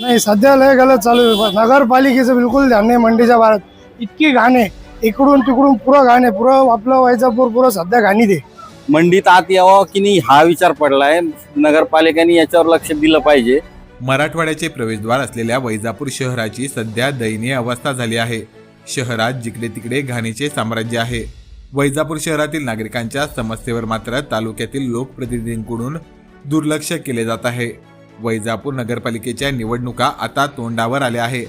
नाही सध्या लय गलत चालू आहे. नगरपालिकेचं बिलकुल ध्यान नाही मंडीच्या भारत इतकी घाणे इकडून तिकडून पुरं घाणे पुरं आपलं वैजापूर पुरं सध्या घाणी दे मंडीत आत यावं की नाही हा विचार पडलाय. नगरपालिकेने याच्यावर लक्ष दिलं पाहिजे. मराठवाड्याचे प्रवेशद्वार असलेल्या वैजापूर शहराची सध्या दयनीय अवस्था झाली आहे. शहरात जिकडे तिकडे घाणीचे साम्राज्य आहे. वैजापूर शहरातील नागरिकांच्या समस्येवर मात्र तालुक्यातील लोकप्रतिनिधींकडून दुर्लक्ष केले जात आहे. वैजापूर नगरपालिकेच्या निवडणुका आता तोंडावर आल्या आहे.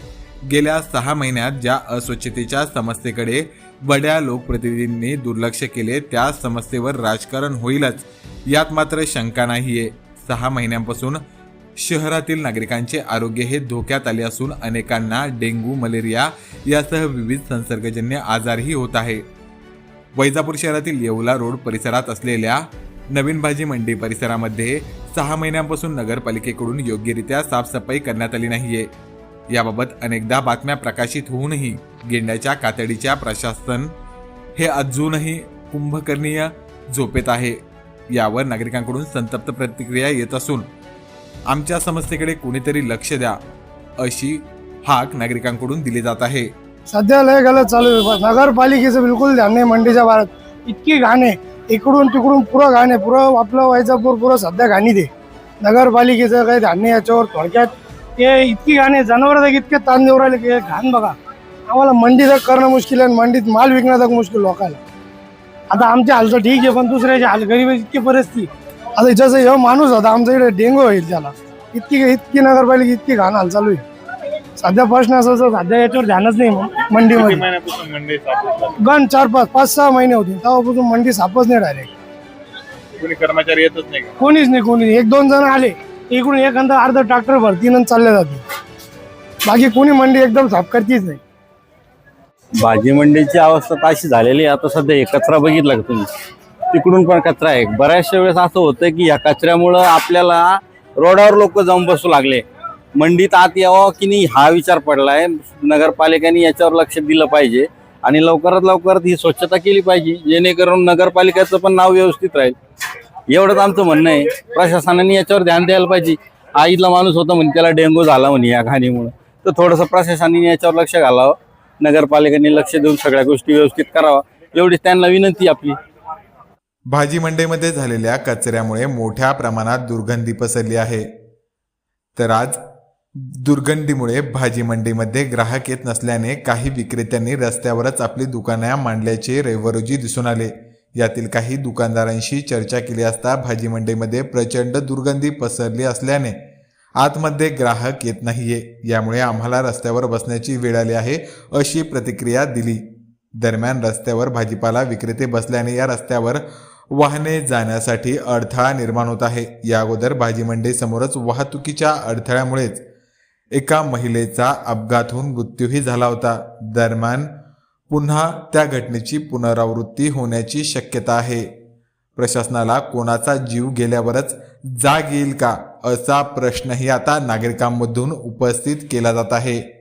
गेल्या सहा महिन्यात ज्या अस्वच्छतेच्या समस्येकडे बड्या लोकप्रतिनिधींनी दुर्लक्ष केले त्या समस्येवर राजकारण होईलच. यात मात्र शंका नाहीये. सहा महिन्यांपासून शहरातील नागरिकांचे आरोग्य हे धोक्यात आले असून अनेकांना डेंग्यू मलेरिया यासह विविध संसर्गजन्य आजारही होत आहे. वैजापूर शहरातील येवला रोड परिसरात असलेल्या नवीन भाजी मंडी परिसरामध्ये सहा महिन्यांपासून नगरपालिकेकडून योग्यरित्या साफसफाई करण्यात आली नाहीये. याबाबत अनेकदा बातम्या प्रकाशित होऊनही गेंड्याच्या कातडीच्या प्रशासन हे अजूनही कुंभकर्णीय झोपेत आहे. यावर नागरिकांकडून संतप्त प्रतिक्रिया येत असून आमच्या समस्येकडे कोणीतरी लक्ष द्या अशी हाक नागरिकांकडून दिली जात आहे. सध्या लय गलत चालू आहे. नगरपालिकेचं बिलकुल ध्यान नाही मंडीच्या भारत इतकी घाणे इकडून तिकडून पुरं घाणे पुरं आपलं वैजापूर पुरं सध्या घाणी दे नगरपालिकेचं काही ध्यान नाही याच्यावर थोडक्यात. ते इतकी घाणे जनावर इतके ताण देऊ राहिले की हे घाण बघा. आम्हाला मंडीचं करणं मुश्किल आहे आणि मंडीत माल विकणं तक मुश्किल लोकांना आता आमच्या हालचं ठीक आहे पण दुसऱ्याच्या हाल गरीब इतकी परिस्थिती. आता जसं ह्यो माणूस होता आमच्या इकडे डेंगू होईल त्याला. इतकी इतकी नगरपालिका इतकी घाण हाल चालू आहे सध्या प्रश्न असं सध्या याच्यावर ध्यानच नाही मंडीमध्ये. महिन्यापासून मंडई सापडत नाही? गण चार पाच पाच सहा महिने होते. तेव्हापासून मंडी सापच नाही डायरेक्ट कोणी कर्मचारी येतच नाही? कोणीच नाही कोणी एक दोन जण आले इकडून एखादा अर्धा ट्रॅक्टर भरतीनं चालले जाते. बाकी कोणी मंडी एकदम साफ करतीच नाही. भाजी मंडईची अवस्था तर अशी झालेली आहे. आता सध्या हे कचरा बघितला का तुम्ही? तिकडून पण कचरा आहे. बऱ्याचशा वेळेस असं होतं की या कचऱ्यामुळं आपल्याला रोडावर लोक जाऊन बसू लागले. मंडीत आत यावं की नाही हा विचार पडलाय. नगरपालिकेने याच्यावर लक्ष दिलं पाहिजे आणि लवकरात लवकर ही स्वच्छता केली पाहिजे जेणेकरून नगरपालिकेचं पण नाव व्यवस्थित राहील. एवढंच आमचं म्हणणं आहे. प्रशासनाने याच्यावर ध्यान द्यायला पाहिजे. हा इथला माणूस होता म्हणे त्याला डेंग्यू झाला म्हणे या घाणीमुळे. तर थोडंसं प्रशासनाने याच्यावर लक्ष घालावं. नगरपालिकेने लक्ष देऊन सगळ्या गोष्टी व्यवस्थित करावा एवढीच त्यांना विनंती आपली. भाजी मंडईमध्ये झालेल्या कचऱ्यामुळे मोठ्या प्रमाणात दुर्गंधी पसरली आहे. तर आज दुर्गंधीमुळे भाजी मंडईमध्ये ग्राहक येत नसल्याने काही विक्रेत्यांनी रस्त्यावरच आपली दुकानं मांडल्याचे रविवारोजी दिसून आले. यातील काही दुकानदारांशी चर्चा केली असता भाजी मंडईमध्ये प्रचंड दुर्गंधी पसरली असल्याने आतमध्ये ग्राहक येत नाहीये. यामुळे आम्हाला रस्त्यावर बसण्याची वेळ आली आहे अशी प्रतिक्रिया दिली. दरम्यान रस्त्यावर भाजीपाला विक्रेते बसल्याने या रस्त्यावर वाहने जाण्यासाठी अडथळा निर्माण होत आहे. या अगोदर भाजी मंडई समोरच वाहतुकीच्या अडथळ्यामुळेच एका महिलेचा अपघात होऊन मृत्यूही झाला होता. दरम्यान पुन्हा त्या घटनेची पुनरावृत्ती होण्याची शक्यता आहे. प्रशासनाला कोणाचा जीव गेल्यावरच जाग येईल का असा प्रश्नही आता नागरिकांमधून उपस्थित केला जात आहे.